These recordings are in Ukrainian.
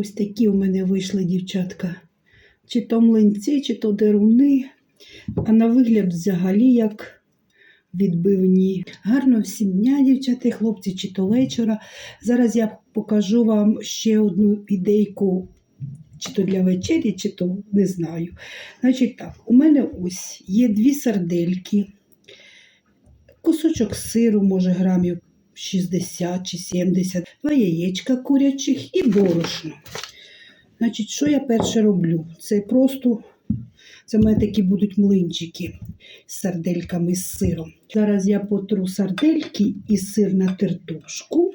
Ось такі у мене вийшли дівчатка. Чи то млинці, чи то деруни, а на вигляд взагалі як відбивні. Гарно всім дня, дівчата, хлопці, чи то вечора. Зараз я покажу вам ще одну ідейку, чи то для вечері, чи то не знаю. Значить так, у мене ось є дві сардельки, кусочок сиру, може грамів 60 чи 70, два яєчка курячих і борошно. Значить, що я перше роблю? Це просто, це в мене такі будуть млинчики з сардельками з сиром. Зараз я потру сардельки і сир на тертушку.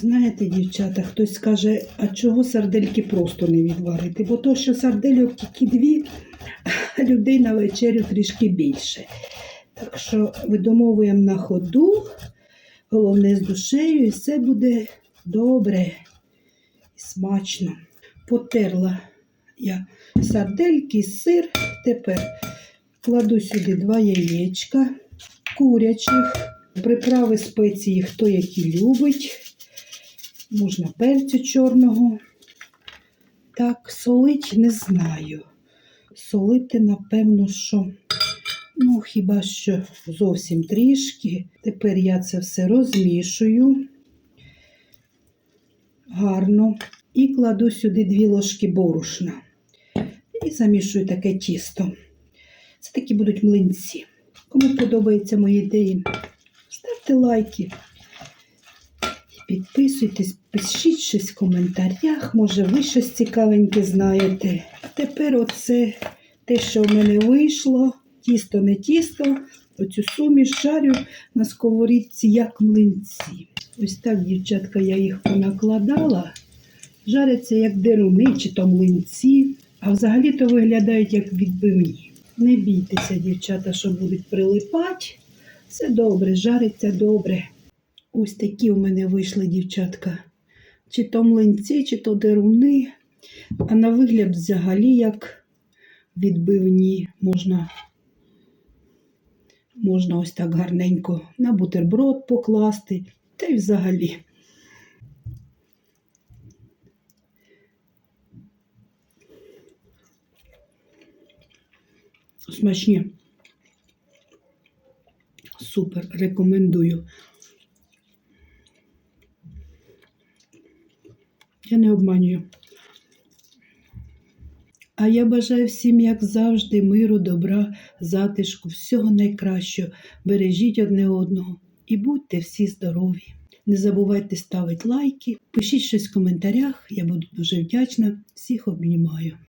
Знаєте, дівчата, хтось скаже, а чого сардельки просто не відварити? Бо то, що сардельок тільки дві, а людей на вечерю трішки більше. Так що видомовуємо на ходу, головне з душею, і все буде добре і смачно. Потерла я сардельки, сир. Тепер кладу сюди два яєчка курячих, приправи спеції, хто які любить. Можна перцю чорного. Так, солить не знаю. Солити, напевно, що, ну, хіба що зовсім трішки. Тепер я це все розмішую гарно і кладу сюди дві ложки борошна. І замішую таке тісто. Це такі будуть млинці. Кому подобаються мої ідеї, ставте лайки. Підписуйтесь, пишіть щось в коментарях, може ви щось цікавеньке знаєте. Тепер оце те, що в мене вийшло, тісто не тісто, оцю суміш шарю на сковорідці, як млинці. Ось так, дівчатка, я їх понакладала. Жаряться як деруни чи то млинці, а взагалі-то виглядають як відбивні. Не бійтеся, дівчата, що будуть прилипати. Все добре, жариться добре. Ось такі у мене вийшли дівчатка. Чи то млинці, чи то деруни, а на вигляд взагалі як відбивні можна, можна ось так гарненько на бутерброд покласти, та й взагалі. Смачні. Супер, рекомендую. Я не обманюю. А я бажаю всім, як завжди, миру, добра, затишку, всього найкращого. Бережіть одне одного і будьте всі здорові. Не забувайте ставити лайки, пишіть щось в коментарях, я буду дуже вдячна. Всіх обнімаю.